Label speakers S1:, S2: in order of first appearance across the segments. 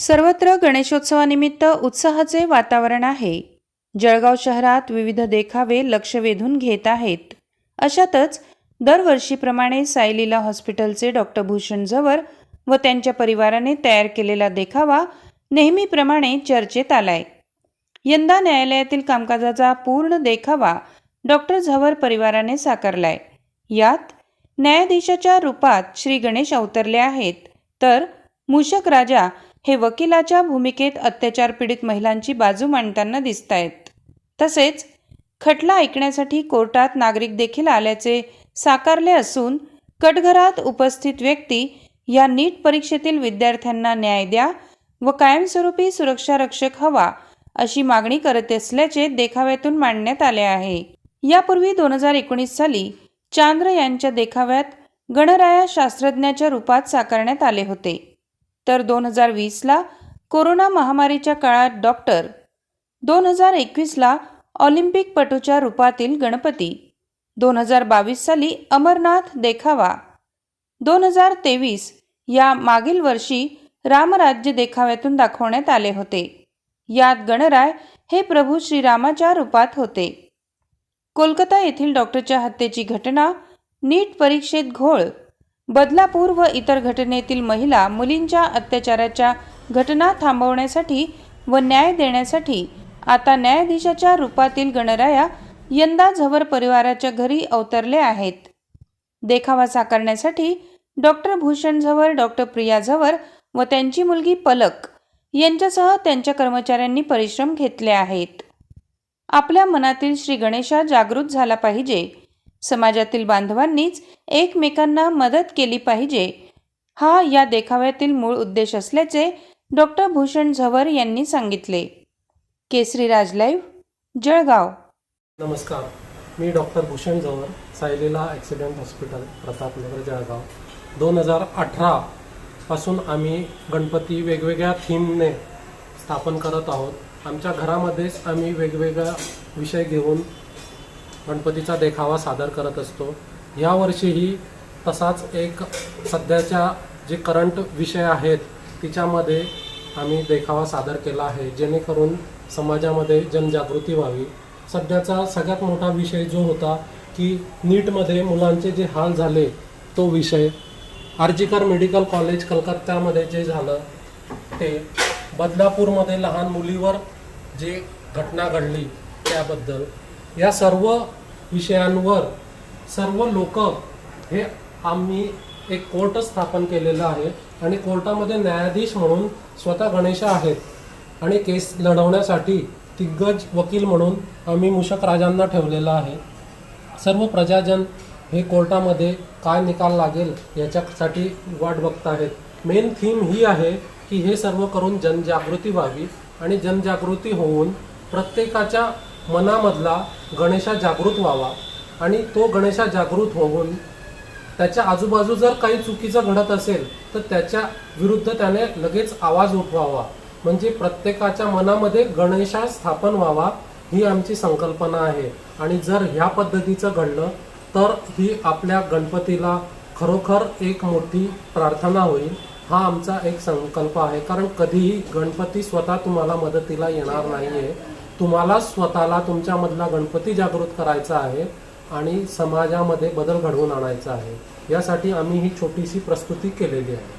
S1: सर्वत्र गणेशोत्सवानिमित्त उत्साहाचे वातावरण आहे. जळगाव शहरात विविध देखावे लक्ष वेधून घेत आहेत. अशातच दरवर्षीप्रमाणे साईलीला हॉस्पिटलचे डॉक्टर भूषण झवर व त्यांच्या परिवाराने तयार केलेला देखावा नेहमीप्रमाणे चर्चेत आलाय. यंदा न्यायालयातील कामकाजाचा पूर्ण देखावा डॉक्टर झवर परिवाराने साकारलाय. यात न्यायाधीशाच्या रूपात श्री गणेश अवतरले आहेत. तर मूषक राजा हे वकिलाच्या भूमिकेत अत्याचार पीडित महिलांची बाजू मांडताना दिसत आहेत तसेच खटला ऐकण्यासाठी कोर्टात नागरिक देखील आल्याचे साकारले असून कटघरात उपस्थित व्यक्ती या नीट परीक्षेतील विद्यार्थ्यांना न्याय द्या व कायमस्वरूपी सुरक्षा रक्षक हवा अशी मागणी करत असल्याचे देखाव्यातून मांडण्यात आले आहे. यापूर्वी दोन हजार एकोणीस साली चांद्र यांच्या देखाव्यात गणराया शास्त्रज्ञाच्या रूपात साकारण्यात आले होते. तर दोन हजार वीसला कोरोना महामारीच्या काळात डॉक्टर. दोन हजार एकवीसला ऑलिम्पिक पटूच्या रूपातील गणपती. दोन हजार बावीस साली अमरनाथ देखावा. दोन हजार तेवीस या मागील वर्षी रामराज्य देखाव्यातून दाखवण्यात आले होते. यात गणराय हे प्रभू श्रीरामाच्या रूपात होते. कोलकाता येथील डॉक्टरच्या हत्येची घटना नीट परीक्षेत घोळ बदलापूर व इतर घटनेतील महिला मुलींच्या अत्याचाराच्या घटना थांबवण्यासाठी व न्याय देण्यासाठी आता न्यायाधीशाच्या रूपातील गणराया यंदा झवर परिवाराच्या घरी अवतरले आहेत. देखावा साकारण्यासाठी डॉक्टर भूषण झवर डॉक्टर प्रिया झवर व त्यांची मुलगी पलक यांच्यासह त्यांच्या कर्मचाऱ्यांनी परिश्रम घेतले आहेत. आपल्या मनातील श्री गणेशा जागृत झाला पाहिजे. समाजातील बांधवांनीच एकमेकांना मदत केली पाहिजे. हा या देखाव्यातील मूळ उद्देश असल्याचे डॉक्टर भूषण झवर यांनी सांगितले. केसरी राज लाईव्ह जळगाव.
S2: नमस्कार. मी डॉक्टर भूषण झवर सायलीला ॲक्सिडेंट हॉस्पिटल प्रतापनगर जळगाव. दोन हजार अठरापासून आम्ही गणपती वेगवेगळ्या थीमने स्थापन करत आहोत. आमच्या घरामध्येच आम्ही वेगवेगळा विषय घेऊन गणपतीचा देखावा सादर करत असतो. यावर्षीही तसाच एक सध्याच्या जे करंट विषय आहेत तिच्यामध्ये आम्ही देखावा सादर केला आहे. जेणेकरून समाजामध्ये जनजागृती व्हावी. सध्याचा सगळ्यात मोठा विषय जो होता की नीटमध्ये मुलांचे जे हाल झाले तो विषय. आर्जिकर मेडिकल कॉलेज कलकत्त्यामध्ये जे झालं ते बदलापूरमध्ये लहान मुलीवर जे घटना घडली त्याबद्दल. या सर्व विषयांवर सर्व लोक हे आम्ही एक कोर्ट स्थापन केलेलं आहे आणि कोर्टामध्ये न्यायाधीश म्हणून स्वतः गणेश आहेत. आणि केस लढवण्यासाठी दिग्गज वकील म्हणून आम्ही मूषक राजांना ठेवलेलं आहे. सर्व प्रजाजन हे कोर्टामध्ये काय निकाल लागेल याच्यासाठी वाट बघत आहेत. मेन थीम ही आहे की हे सर्व करून जनजागृती व्हावी आणि जनजागृती होऊन प्रत्येकाच्या मनामधला गणेशा जागृत व्हावा आणि तो गणेशा जागृत होऊन त्याच्या आजूबाजू जर काही चुकीचं घडत असेल तर त्याच्या विरुद्ध त्याने लगेच आवाज उठवावा. म्हणजे प्रत्येकाच्या मनामध्ये गणेशा स्थापन व्हावा ही आमची संकल्पना आहे. आणि जर ह्या पद्धतीचं घडलं तर ही आपल्या गणपतीला खरोखर एक मोठी प्रार्थना होईल. हा आमचा एक संकल्प आहे. कारण कधीही गणपती स्वतः तुम्हाला मदतीला येणार नाही आहे तुम्हाला स्वतःला तुमच्यामधला गणपती जागृत करायचा आहे आणि समाजामध्ये बदल घडवून आणायचा आहे. यासाठी आम्ही ही छोटीशी प्रस्तुती केलेली आहे.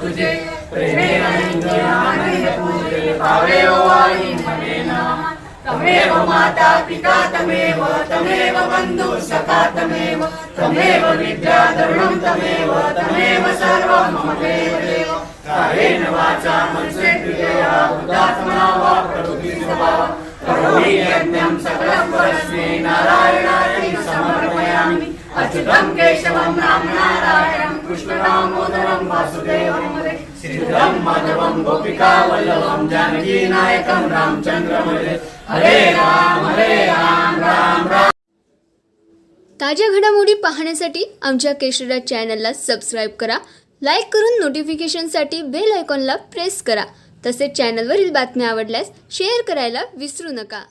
S3: तुझे. तमेव माता पिता तमेव तमेव बंधु सखा तमेव तमेव विद्या तरुणं तमेव तमेव सर्वं ममेव देव. कायेन वाचा मनसेन्द्रियया उदात्मना वा प्रकृतिर्वा करोमि यज्ञं सकलं परस्मै नारायणाय अच्युतम केशवम रामनारायणम कृष्णदामोदरम वासुदेवम श्रीधम माधवम गोपिका वल्लभम जानकी नायकम रामचंद्रम हरे राम हरे राम राम राम।
S4: ताज्या घडामोडी पाहण्यासाठी आमच्या केशराज चॅनलला सबस्क्राईब करा लाईक करून नोटिफिकेशनसाठी बेल आयकॉनला प्रेस करा. तसेच चॅनलवरील बातम्या आवडल्यास शेअर करायला विसरू नका.